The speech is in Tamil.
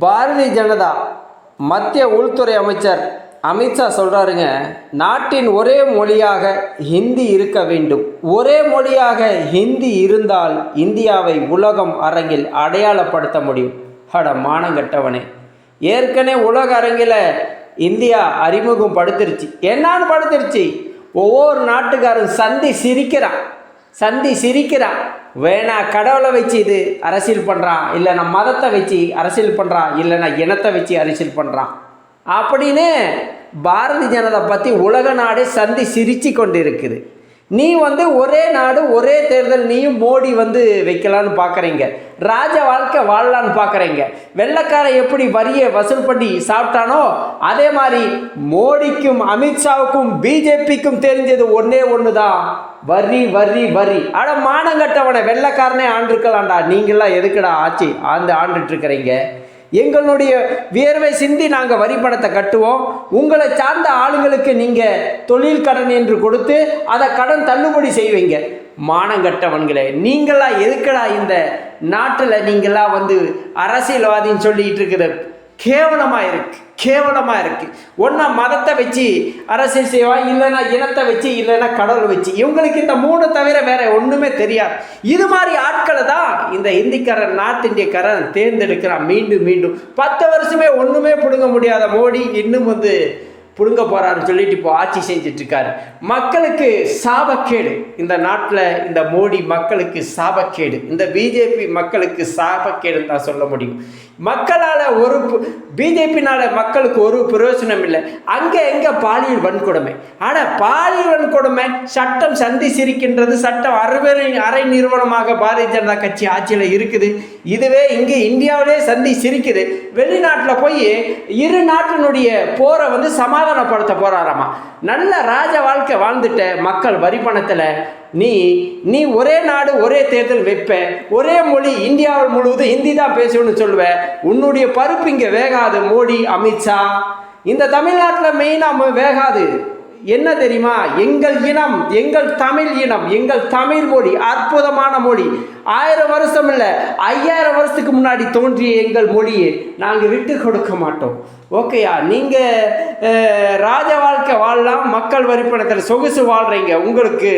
பாரதிய ஜனதா மத்திய உள்துறை அமைச்சர் அமித்ஷா சொல்கிறாருங்க நாட்டின் ஒரே மொழியாக ஹிந்தி இருக்க வேண்டும். ஒரே மொழியாக ஹிந்தி இருந்தால் இந்தியாவை உலகம் அரங்கில் அடையாளப்படுத்த முடியும். அட மானங்கட்டவனே ஏற்கனவே உலக அரங்கில் இந்தியா அறிமுகம் படுத்துருச்சு. என்னான்னு படுத்துருச்சு? ஒவ்வொரு நாட்டுக்காரன் சந்தி சிரிக்கிறான். சந்தி சிரிக்கிறான். வேணா கடவுளை வச்சு இது அரசியல் பண்ணுறான் இல்லைனா மதத்தை வச்சு அரசியல் பண்ணுறான் இல்லைனா இனத்தை வச்சு அரசியல் பண்ணுறான் அப்படின்னு பாரதிய ஜனதா பற்றி உலக நாடே சந்தி சிரித்து கொண்டு இருக்குது நீ வந்து ஒரே நாடு ஒரே தேர்தல் நீயும் மோடி வந்து வைக்கலான்னு பார்க்குறீங்க ராஜ வாழ்க்கை வாழலான்னு பார்க்குறீங்க வெள்ளைக்காரன் எப்படி வரியை வசூல் பண்ணி சாப்பிட்டானோ அதே மாதிரி மோடிக்கும் அமித்ஷாவுக்கும் பிஜேபிக்கும் தெரிஞ்சது ஒன்றே ஒன்று தான் வரி வரி. வரி ஆனால் மானங்கட்டவனை வெள்ளைக்காரனே ஆண்டிருக்கலாம்டா. நீங்களாம் எதுக்குடா ஆட்சி ஆண்டு ஆண்டுட்டு இருக்கிறீங்க? எங்களுடைய வியர்வை சிந்தி நாங்கள் வரி பணத்தை கட்டுவோம். உங்களை சார்ந்த ஆளுங்களுக்கு நீங்கள் தொழில் கடன் என்று கொடுத்து அதை கடன் தள்ளுபடி செய்வீங்க. மானங்கட்டவன்களே நீங்களா எதுக்கடா இந்த நாட்டில் நீங்களா வந்து அரசியல்வாதின்னு சொல்லிகிட்டு இருக்கிற கேவலமாக இருக்குது கேவலமாக இருக்குது ஒன்றா மதத்தை வச்சு அரசியல் செய்வான் இல்லைன்னா இனத்தை வச்சு இல்லைன்னா கடவுளை வச்சு. இவங்களுக்கு இந்த மூணு தவிர வேற ஒன்றுமே தெரியாது. இது மாதிரி ஆட்களை தான் இந்த இந்திக்காரன் நார்த் இந்தியக்காரன் தேர்ந்தெடுக்கிறான். மீண்டும் மீண்டும். பத்து வருஷமே ஒன்றுமே பிடுங்க முடியாத மோடி இன்னும் வந்து பிடுங்க போறாருன்னு சொல்லிட்டு இப்போ ஆட்சி செஞ்சிட்ருக்காரு. மக்களுக்கு சாபக்கேடு. இந்த நாட்டில் இந்த மோடி மக்களுக்கு சாபக்கேடு. இந்த பிஜேபி மக்களுக்கு சாபக்கேடுன்னு தான் சொல்ல முடியும். மக்களால் ஒரு பிஜேபினால் மக்களுக்கு ஒரு பிரயோஜனம் இல்லை. அங்கே எங்கே பாலியல் வன்கொடுமை? ஆனால் பாலியல் வன்கொடுமை சட்டம் சந்தி சிரிக்கின்றது சட்டம் அறுவரை அரை நிறுவனமாக பாரதிய ஜனதா கட்சி ஆட்சியில் இருக்குது. இதுவே இங்கே இந்தியாவிலே சந்தி சிரிக்குது. வெளிநாட்டில் போய் இரு நாட்டினுடைய போரை வந்து சமாதானப்படுத்த போறாராமா? நல்ல ராஜ வாழ்க்கை வாழ்ந்துட்ட மக்கள் வரி பணத்தில் நீ நீ ஒரே நாடு ஒரே தேர்தல் வைப்ப. ஒரே மொழி இந்தியாவில் முழுவதும் ஹிந்தி தான் பேசணும்னு சொல்லுவ. உன்னுடைய பருப்பு இங்கே வேகாது மோடி அமித்ஷா. இந்த தமிழ்நாட்டில் மெயினாக வேகாது. என்ன தெரியுமா? எங்கள் இனம் எங்கள் தமிழ் இனம் எங்கள் தமிழ் மொழி அற்புதமான மொழி. ஆயிரம் வருஷம் இல்லை ஐயாயிரம் வருஷத்துக்கு முன்னாடி தோன்றிய எங்கள் மொழியை நாங்கள் விட்டு கொடுக்க மாட்டோம். ஓகேயா நீங்கள் ராஜ வாழ்க்கை வாழலாம் மக்கள் வரிப்பணத்தில் சொகுசு வாழ்கிறீங்க உங்களுக்கு